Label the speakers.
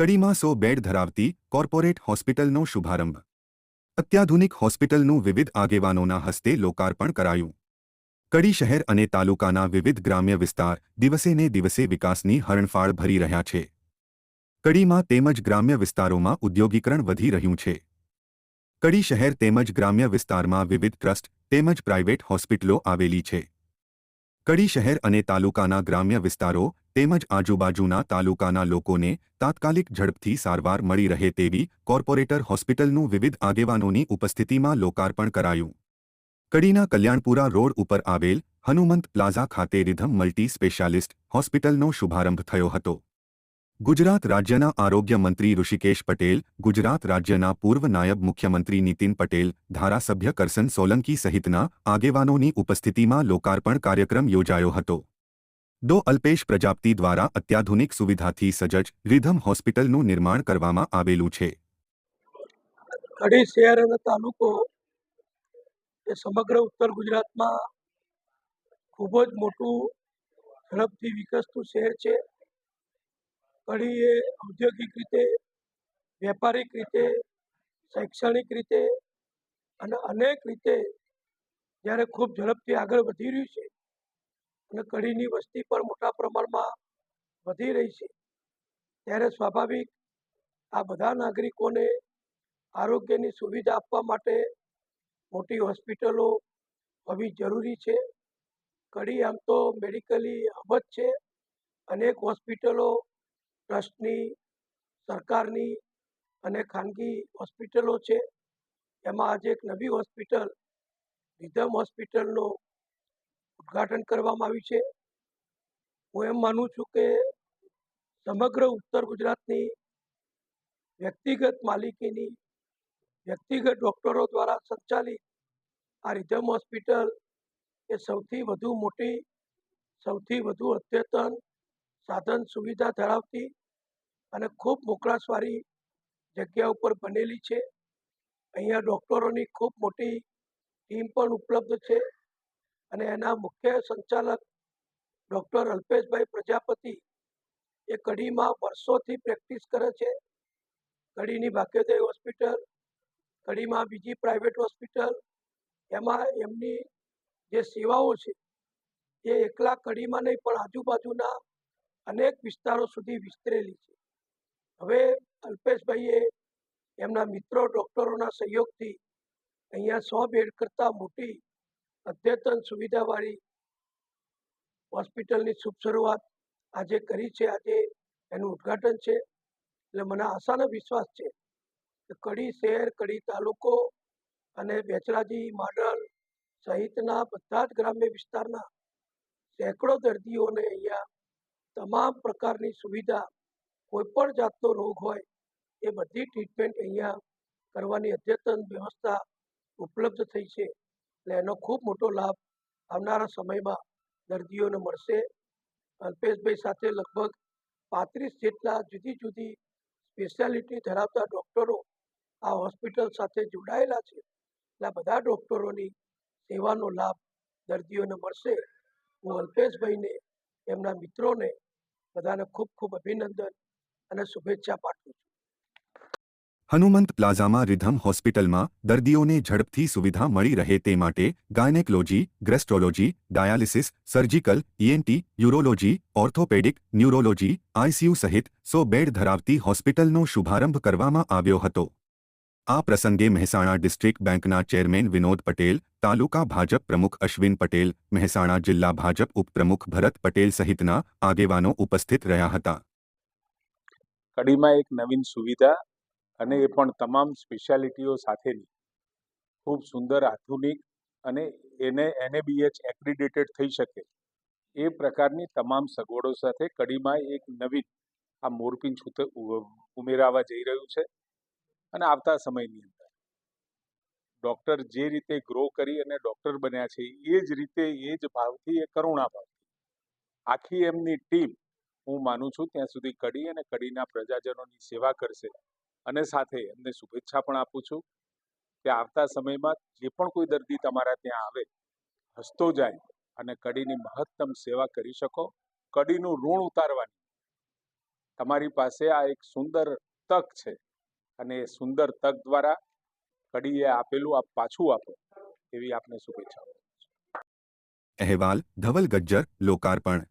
Speaker 1: કડીમાં સો બેડ ધરાવતી કોર્પોરેટ હોસ્પિટલનો શુભારંભ. અત્યાધુનિક હોસ્પિટલનું વિવિધ આગેવાનોના હસ્તે લોકાર્પણ કરાયું. કડી શહેર અને તાલુકાના વિવિધ ગ્રામ્ય વિસ્તાર દિવસેને દિવસે વિકાસની હરણફાળ ભરી રહ્યા છે. કડીમાં તેમજ ગ્રામ્ય વિસ્તારોમાં ઉદ્યોગીકરણ વધી રહ્યું છે. કડી શહેર તેમજ ગ્રામ્ય વિસ્તારમાં વિવિધ ટ્રસ્ટ તેમજ પ્રાઇવેટ હોસ્પિટલો આવેલી છે. કડી શહેર અને તાલુકાના ગ્રામ્ય વિસ્તારો તેમજ આજુબાજુના તાલુકાના લોકોને તાત્કાલિક ઝડપથી સારવાર મળી રહે તેવી કોર્પોરેટર હોસ્પિટલનું વિવિધ આગેવાનોની ઉપસ્થિતિમાં લોકાર્પણ કરાયું. કડીના કલ્યાણપુરા રોડ ઉપર આવેલ હનુમંત પ્લાઝા ખાતે રિધમ મલ્ટી સ્પેશિયાલિસ્ટ હોસ્પિટલનો શુભારંભ થયો હતો. ગુજરાત રાજ્યના આરોગ્ય મંત્રી ઋષિકેશ પટેલ, ગુજરાત રાજ્યના પૂર્વ નાયબ મુખ્યમંત્રી નીતિન પટેલ, ધારાસભ્ય કરસન સોલંકી સહિતના આગેવાનોની ઉપસ્થિતિમાં લોકાર્પણ કાર્યક્રમ યોજાયો હતો. ડો અલ્પેશ પ્રજાપતિ દ્વારા અત્યાધુનિક સુવિધાથી સજજ રિધમ હોસ્પિટલનું નિર્માણ કરવામાં આવેલું છે.
Speaker 2: કડી શહેર અને તાલુકો એ સમગ્ર ઉત્તર ગુજરાતમાં ખૂબ જ મોટું ઝડપથી વિકસતું શહેર છે. કડી એ ઔદ્યોગિક રીતે, વેપારિક રીતે, શૈક્ષણિક રીતે અને અનેક રીતે જ્યારે ખૂબ ઝડપથી આગળ વધી રહ્યું છે અને કડીની વસ્તી પણ મોટા પ્રમાણમાં વધી રહી છે. ત્યારે સ્વાભાવિક આ બધા નાગરિકોને આરોગ્યની સુવિધા આપવા માટે મોટી હોસ્પિટલો હોવી જરૂરી છે. કડી આમ તો મેડિકલી અબજ છે. અનેક હોસ્પિટલો ટ્રસ્ટની, સરકારની અને ખાનગી હોસ્પિટલો છે. એમાં આજે એક નવી હોસ્પિટલ રિધમ હોસ્પિટલનું ઉદ્ઘાટન કરવામાં આવ્યું છે. હું એમ માનું છું કે સમગ્ર ઉત્તર ગુજરાતની વ્યક્તિગત માલિકીની વ્યક્તિગત ડૉક્ટરો દ્વારા સંચાલિત આ રિધમ હોસ્પિટલ એ સૌથી વધુ મોટી, સૌથી વધુ અદ્યતન સાધન સુવિધા ધરાવતી અને ખૂબ મોકળાશવારી જગ્યા ઉપર બનેલી છે. અહીંયા ડૉક્ટરોની ખૂબ મોટી ટીમ પણ ઉપલબ્ધ છે. અને એના મુખ્ય સંચાલક ડૉક્ટર અલ્પેશભાઈ પ્રજાપતિ એ કડીમાં વર્ષોથી પ્રેક્ટિસ કરે છે. કડીની ભાગ્યોદય હોસ્પિટલ કડીમાં બીજી પ્રાઇવેટ હોસ્પિટલ એમાં એમની જે સેવાઓ છે એ એકલા કડીમાં નહીં, પણ આજુબાજુના અનેક વિસ્તારો સુધી વિસ્તરેલી છે. હવે અલ્પેશભાઈએ એમના મિત્રો ડૉક્ટરોના સહયોગથી અહીંયા સો બેડ કરતાં મોટી અદ્યતન સુવિધાવાળી હોસ્પિટલની શુભ શરૂઆત આજે કરી છે. આજે એનું ઉદ્ઘાટન છે. એટલે મને આશાનો વિશ્વાસ છે કે કડી શહેર, કડી તાલુકો અને બેચરાજી માડલ સહિતના બધા જ ગ્રામ્ય વિસ્તારના સેંકડો દર્દીઓને અહીંયા તમામ પ્રકારની સુવિધા, કોઈપણ જાતનો રોગ હોય એ બધી ટ્રીટમેન્ટ અહીંયા કરવાની અદ્યતન વ્યવસ્થા ઉપલબ્ધ થઈ છે. એટલે એનો ખૂબ મોટો લાભ આવનારા સમયમાં દર્દીઓને મળશે. અલ્પેશભાઈ સાથે લગભગ પાંત્રીસ જેટલા જુદી જુદી સ્પેશિયાલિટી ધરાવતા ડૉક્ટરો આ હોસ્પિટલ સાથે જોડાયેલા છે. એટલે બધા ડૉક્ટરોની સેવાનો લાભ દર્દીઓને મળશે. હું અલ્પેશભાઈને, એમના મિત્રોને બધાને ખૂબ ખૂબ અભિનંદન અને શુભેચ્છા પાઠવું છું.
Speaker 1: હનુમંત પ્લાઝામાં રિધમ હોસ્પિટલમાં દર્દીઓને ઝડપથી સુવિધા મળી રહે તે માટે gynaecology, gastrology, dialysis, surgical ENT urology, orthopaedic, neurology ICU સહિત સો બેડ ધરાવતી હોસ્પિટલનો શુભારંભ કરવામાં આવ્યો હતો. આ પ્રસંગે મહેસાણા ડિસ્ટ્રિક્ટ બેંકના ચેરમેન વિનોદ પટેલ, તાલુકા ભાજપ પ્રમુખ અશ્વિન પટેલ, મહેસાણા જિલ્લા ભાજપ ઉપપ્રમુખ ભરત પટેલ સહિતના આગેવાનો ઉપસ્થિત રહ્યા હતા.
Speaker 3: કડીમાં એક નવીન સુવિધા અને એ પણ તમામ સ્પેશિયાલિટીઓ સાથેની. ખૂબ સુંદર, આધુનિક અને એને, એનએબીએચ એક્રિડેટેડ થઈ શકે. એ પ્રકારની તમામ સગવડો સાથે કડીમાં એક નવીન, આ ઉ- ઉમેરાવા જઈ રહ્યું છે. અને આવતા સમયની અંદર. ડૉક્ટર જે રીતે ગ્રો કરી અને ડૉક્ટર બન્યા છે, એ જ રીતે, એ જ ભાવથી, એ કરુણા ભાવથી. આખી એમની ટીમ હું માનું છું, ત્યાં સુધી કડી અને કડીના પ્રજાજનોની સેવા કરશે. અને સાથે એમને શુભેચ્છા પણ આપું છું કે આવતા સમયમાં જે પણ કોઈ દર્દી તમારા ત્યાં આવે, હસતો જાય અને કડીની મહત્તમ સેવા કરી શકો, કડીનું ઋણ ઉતારવાની. તમારી પાસે આ એક સુંદર તક છે અને એ સુંદર તક દ્વારા કડીએ આપેલું આપ પાછું આપો, એવી આપને શુભેચ્છાઓ
Speaker 1: અહેવાલ, ધવલ ગજ્જર, લોકાર્પણ.